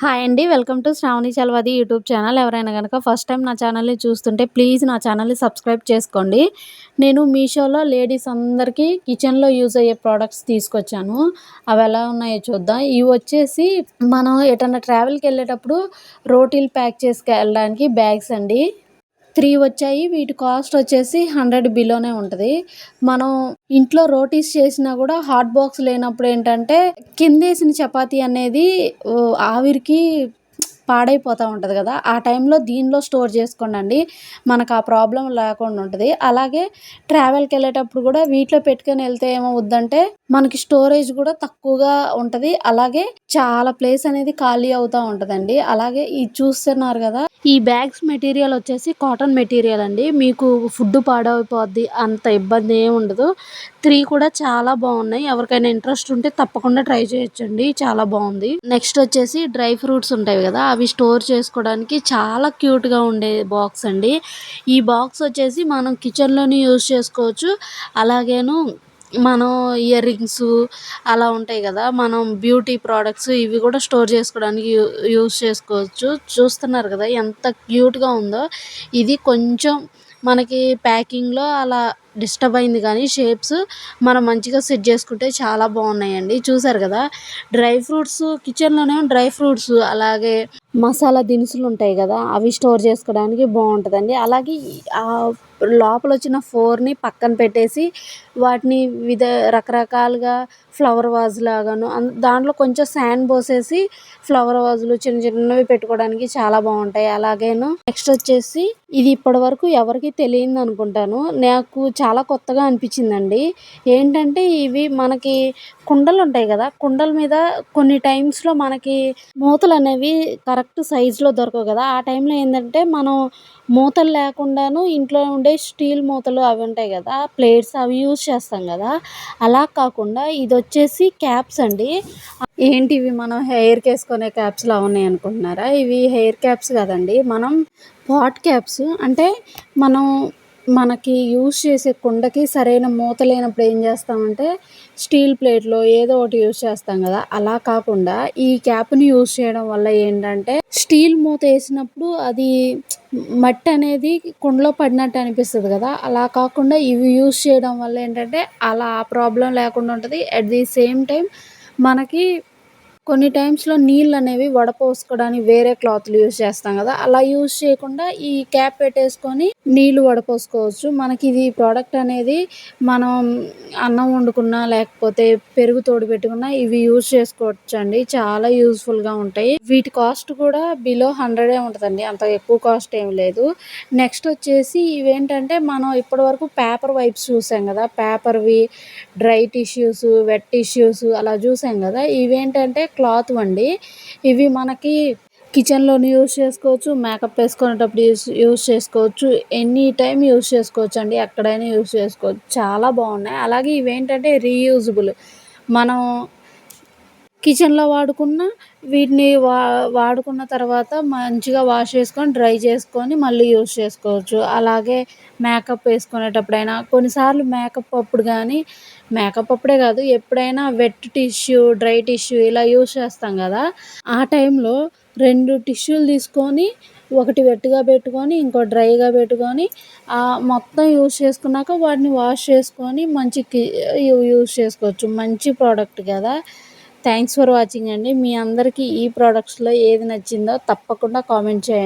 Hi అండి welcome to Sravani Chalavadi YouTube channel. ఎవరైనా కనుక ఫస్ట్ టైం నా ఛానల్ని చూస్తుంటే ప్లీజ్ నా ఛానల్ని సబ్స్క్రైబ్ చేసుకోండి. నేను మీషోలో లేడీస్ అందరికీ కిచెన్లో యూజ్ అయ్యే ప్రోడక్ట్స్ తీసుకొచ్చాను. అవి ఎలా ఉన్నాయో చూద్దాం. ఇవి వచ్చేసి మనం ఎటన్నా ట్రావెల్కి వెళ్ళేటప్పుడు రోటీలు ప్యాక్ చేసుకు వెళ్ళడానికి బ్యాగ్స్ అండి. త్రీ వచ్చాయి వీటి కాస్ట్ వచ్చేసి హండ్రెడ్ బిలోనే ఉంటుంది. మనం ఇంట్లో రోటీస్ చేసినా కూడా హాట్ బాక్స్ లేనప్పుడు ఏంటంటే కిందేసిన చపాతీ అనేది ఆవిరికి పాడైపోతూ ఉంటుంది కదా. ఆ టైంలో దీనిలో స్టోర్ చేసుకోండి మనకు ఆ ప్రాబ్లం లేకుండా ఉంటుంది. అలాగే ట్రావెల్కి వెళ్ళేటప్పుడు కూడా వీటిలో పెట్టుకొని వెళ్తే ఏమవుద్దంటే మనకి స్టోరేజ్ కూడా తక్కువగా ఉంటుంది. అలాగే చాలా ప్లేస్ అనేది ఖాళీ అవుతూ ఉంటుందండి. అలాగే ఇది చూస్తున్నారు కదా ఈ బ్యాగ్స్ మెటీరియల్ వచ్చేసి కాటన్ మెటీరియల్ అండి. మీకు ఫుడ్ పాడైపోద్ది అంత ఇబ్బంది ఏమి ఉండదు. త్రీ కూడా చాలా బాగున్నాయి. ఎవరికైనా ఇంట్రెస్ట్ ఉంటే తప్పకుండా ట్రై చేయొచ్చండి. చాలా బాగుంది. నెక్స్ట్ వచ్చేసి డ్రై ఫ్రూట్స్ ఉంటాయి కదా అవి స్టోర్ చేసుకోవడానికి చాలా క్యూట్గా ఉండే బాక్స్ అండి. ఈ బాక్స్ వచ్చేసి మనం కిచెన్లోనే యూజ్ చేసుకోవచ్చు. అలాగేను మనం ఇయర్ రింగ్స్ అలా ఉంటాయి కదా మనం బ్యూటీ ప్రోడక్ట్స్ ఇవి కూడా స్టోర్ చేసుకోవడానికి యూ యూస్ చేసుకోవచ్చు. చూస్తున్నారు కదా ఎంత క్యూట్గా ఉందో. ఇది కొంచెం మనకి ప్యాకింగ్లో అలా డిస్టర్బ్ అయింది కానీ షేప్స్ మనం మంచిగా సెట్ చేసుకుంటే చాలా బాగున్నాయండి. చూసారు కదా? డ్రై ఫ్రూట్స్ కిచెన్లోనే డ్రై ఫ్రూట్స్ అలాగే మసాలా దినుసులు ఉంటాయి కదా? అవి స్టోర్ చేసుకోవడానికి బాగుంటుందండి. అలాగే లోపల వచ్చిన ఫోర్ని పక్కన పెట్టేసి వాటిని వివిధ రకరకాలుగా ఫ్లవర్ వాజ్ లాగాను దాంట్లో కొంచెం శాండ్ పోసేసి ఫ్లవర్ వాజులు చిన్న చిన్నవి పెట్టుకోవడానికి చాలా బాగుంటాయి. అలాగేను నెక్స్ట్ వచ్చేసి ఇది ఇప్పటి వరకు ఎవరికి తెలియదు అనుకుంటాను. నాకు చాలా కొత్తగా అనిపించిందండి. ఏంటంటే ఇవి మనకి కుండలు ఉంటాయి కదా కుండల మీద కొన్ని టైమ్స్లో మనకి మూతలు అనేవి కరెక్ట్ సైజులో దొరకవు కదా. ఆ టైంలో ఏంటంటే మనం మూతలు లేకుండాను ఇంట్లో ఉండే స్టీల్ మూతలు అవి ఉంటాయి కదా ప్లేట్స్ అవి యూజ్ చేస్తాం కదా. అలా కాకుండా ఇది వచ్చేసి క్యాప్స్ అండి. ఏంటి ఇవి మనం హెయిర్కి వేసుకునే క్యాప్స్లా ఉన్నాయి అనుకుంటున్నారా? ఇవి హెయిర్ క్యాప్స్ కదండి. మనం పాట్ క్యాప్స్ అంటే మనం మనకి యూస్ చేసే కుండకి సరైన మూత లేనప్పుడు ఏం చేస్తామంటే స్టీల్ ప్లేట్లో ఏదో ఒకటి యూస్ చేస్తాం కదా. అలా కాకుండా ఈ క్యాప్ని యూస్ చేయడం వల్ల ఏంటంటే స్టీల్ మూత వేసినప్పుడు అది మట్టి అనేది కుండలో పడినట్టు అనిపిస్తుంది కదా. అలా కాకుండా ఇవి యూస్ చేయడం వల్ల ఏంటంటే అలా ఆ ప్రాబ్లం లేకుండా ఉంటుంది. అట్ ది సేమ్ టైం మనకి కొన్ని టైమ్స్లో నీళ్ళు అనేవి వడపోసుకోవడానికి వేరే క్లాత్లు యూజ్ చేస్తాం కదా అలా యూస్ చేయకుండా ఈ క్యాప్ పెట్టేసుకొని నీళ్ళు వడపోసుకోవచ్చు. మనకి ఇది ప్రోడక్ట్ అనేది మనం అన్నం వండుకున్నా లేకపోతే పెరుగు తోడు పెట్టుకున్నా ఇవి యూజ్ చేసుకోవచ్చండి. చాలా యూస్ఫుల్గా ఉంటాయి. వీటి కాస్ట్ కూడా బిలో హండ్రెడే ఉంటుందండి. అంత ఎక్కువ కాస్ట్ ఏం లేదు. నెక్స్ట్ వచ్చేసి ఇవేంటంటే మనం ఇప్పటి వరకు పేపర్ వైప్స్ చూసాం కదా పేపర్వి డ్రై టిష్యూస్ వెట్ టిష్యూస్ అలా చూసాం కదా ఇవేంటంటే క్లాత్ అండి ఇవి మనకి కిచెన్లోని యూస్ చేసుకోవచ్చు మేకప్ వేసుకునేటప్పుడు యూస్ యూస్ చేసుకోవచ్చు ఎనీ టైం యూస్ చేసుకోవచ్చు అండి ఎక్కడైనా యూస్ చేసుకోవచ్చు. చాలా బాగున్నాయి. అలాగే ఇవేంటంటే రీయూజబుల్ మనం కిచెన్లో వాడుకున్న వీటిని వా వాడుకున్న తర్వాత మంచిగా వాష్ చేసుకొని డ్రై చేసుకొని మళ్ళీ యూస్ చేసుకోవచ్చు. అలాగే మేకప్ వేసుకునేటప్పుడైనా కొన్నిసార్లు మేకప్ అప్పుడు కానీ మేకప్ అప్పుడే కాదు ఎప్పుడైనా వెట్ టిష్యూ డ్రై టిష్యూ ఇలా యూస్ చేస్తాం కదా. ఆ టైంలో రెండు టిష్యూలు తీసుకొని ఒకటి వెట్గా పెట్టుకొని ఇంకో డ్రైగా పెట్టుకొని మొత్తం యూస్ చేసుకున్నాక వాటిని వాష్ చేసుకొని మంచి యూస్ చేసుకోవచ్చు. మంచి ప్రోడక్ట్ కదా. థ్యాంక్స్ ఫర్ వాచింగ్ అండి. మీ అందరికీ ఈ ప్రోడక్ట్స్లో ఏది నచ్చిందో తప్పకుండా కామెంట్ చేయండి.